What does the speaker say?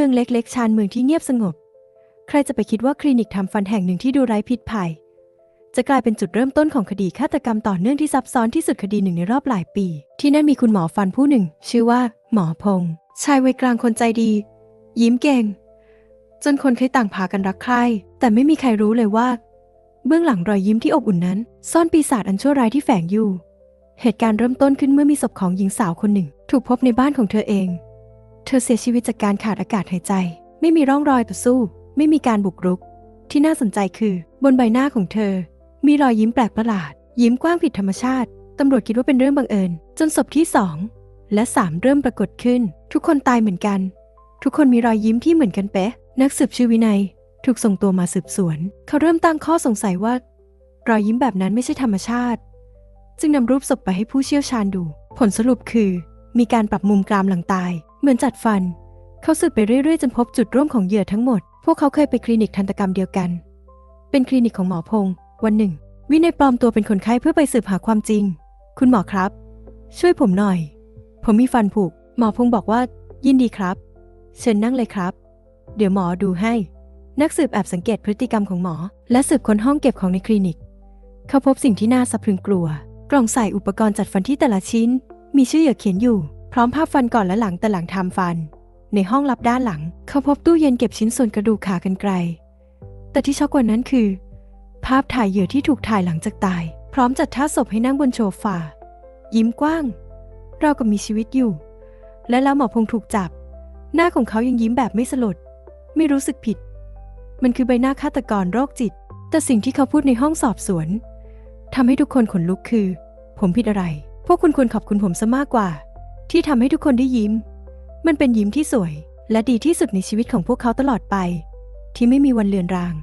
มืองเล็กๆ ชานเมืองที่เงียบสงบ ใครจะไปคิดว่าคลินิกทำฟันแห่งหนึ่งที่ดูไร้พิษภัย จะกลายเป็นจุดเริ่มต้นของคดีฆาตกรรมต่อเนื่องที่ซับซ้อนที่สุดคดีหนึ่งในรอบหลายปี ที่นั่นมีคุณหมอฟันผู้หนึ่ง ชื่อว่า หมอพงษ์ชายวัยกลางคนใจดี ยิ้มเก่ง จนคนเคยต่างพากันรักใคร่แต่ไม่มีใครรู้เลยว่า เบื้องหลังรอยยิ้มที่อบอุ่นนั้น ซ่อนปีศาจอันชั่วร้ายที่แฝงอยู่ เหตุการณ์เริ่มต้นขึ้นเมื่อมีศพของหญิงสาวคนหนึ่ง ถูกพบในบ้านของเธอเอง เธอเสียชีวิตจากการขาดอากาศหายใจ ไม่มีร่องรอยต่อสู้ ไม่มีการบุกรุก ที่น่าสนใจคือบนใบหน้าของเธอ มีรอยยิ้มแปลกประหลาด ยิ้มกว้างผิดธรรมชาติตำรวจคิดว่าเป็นเรื่องบังเอิญ จนศพที่สองและสามเริ่มปรากฏขึ้น ทุกคนตายเหมือนกัน ทุกคนมีรอยยิ้มที่เหมือนกันเป๊ะ นักสืบชื่อวินัย ถูกส่งตัวมาสืบสวน เขาเริ่มตั้งข้อสงสัยว่า รอยยิ้มแบบนั้นไม่ใช่ธรรมชาติ จึงนำรูปศพไปให้ผู้เชี่ยวชาญดู ผลสรุปคือ มีการปรับมุมกรามหลังตาย เหมือนจัดฟัน เขาสืบไปเรื่อยๆ จนพบจุดร่วมของเหยื่อทั้งหมด พวกเขาเคยไปคลินิกทันตกรรมเดียวกัน เป็นคลินิกของหมอพงษ์วันหนึ่ง วินัยปลอมตัวเป็นคนไข้เพื่อไปสืบหาความจริง คุณหมอครับ ช่วยผมหน่อย ผมมีฟันผุหมอพงษ์บอกว่า ยินดีครับ เชิญนั่งเลยครับ เดี๋ยวหมอดูให้ นักสืบแอบสังเกตพฤติกรรมของหมอ และสืบค้นห้องเก็บของในคลินิก เขาพบสิ่งที่น่าสะพรึงกลัว กล่องใส่อุปกรณ์จัดฟันที่แต่ละชิ้น มีชื่อเหยื่อเขียนอยู่ พร้อมภาพฟันก่อนและหลังแต่หลังทำฟัน ในห้องลับด้านหลัง เขาพบตู้เย็นเก็บชิ้นส่วนกระดูกขากันไกลแต่ที่ช็อกกว่านั้นคือ ภาพถ่ายเหยื่อที่ถูกถ่ายหลังจากตาย พร้อมจัดท่าศพให้นั่งบนโซฟายิ้มกว้าง เรากับมีชีวิตอยู่ และแล้วหมอพงษ์ถูกจับ หน้าของเขายังยิ้มแบบไม่สลด ไม่รู้สึกผิด มันคือใบหน้าฆาตกรโรคจิต แต่สิ่งที่เขาพูดในห้องสอบสวนทำให้ทุกคนขนลุกคือ ผมผิดอะไร พวกคุณควรขอบคุณผมซะมากกว่า ที่ทำให้ทุกคนได้ยิ้ม มันเป็นยิ้มที่สวย และดีที่สุดในชีวิตของพวกเขาตลอดไป ที่ไม่มีวันเลือนราง